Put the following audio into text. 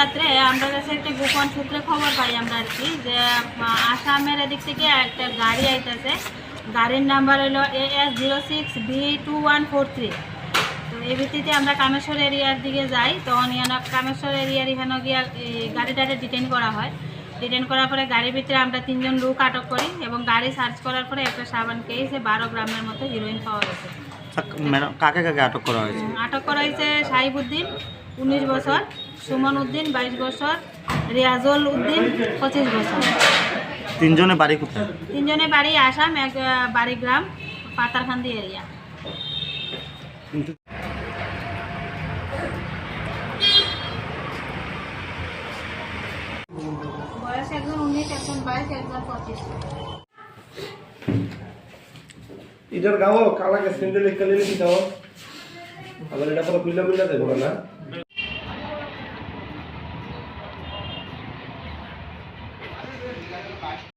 রাত্রে আমরা কাছে একটা গোপন সূত্রে খবর পাই আমরা আর কি যে আসামের এদিক থেকে একটা গাড়ি আইতেছে। গাড়ির নাম্বার হলো A S zero six V two one four three তো এই ভিত্তিতে আমরা কামেশ্বর এরিয়ার দিকে যাই। তখন ইয়ানো কামেশ্বর এরিয়ার এখানে গিয়ে এই গাড়িটাকে ডিটেন করা হয়। ডিটেন করার পরে গাড়ির ভিতরে আমরা তিনজন লোক আটক করি এবং গাড়ি সার্চ করার পরে একটা সাবান কেসে বারো গ্রামের মতো হিরোইন পাওয়া গেছে। কাকে কাকে আটক করা হয়েছে? আটক করা হয়েছে সাহিবুদ্দিন উনিশ বছর। সুমন উদ্দিন বাইশ বছর। রিয়াজুল উদ্দিন পঁচিশ বছর। তিনজনে বাড়ি কোথায়? তিনজনের বাড়ি আসাম এক বাড়ি গ্রাম পাতারখান্দি এরিয়া। বয়স একজন উনিশ একজন বাইশ একজন পঁচিশ। ইটার গাও কালাকে স্যান্ডেল কালে কি দাও? আবার এটা পুরো পিলা মিলা দেবো না? Bye.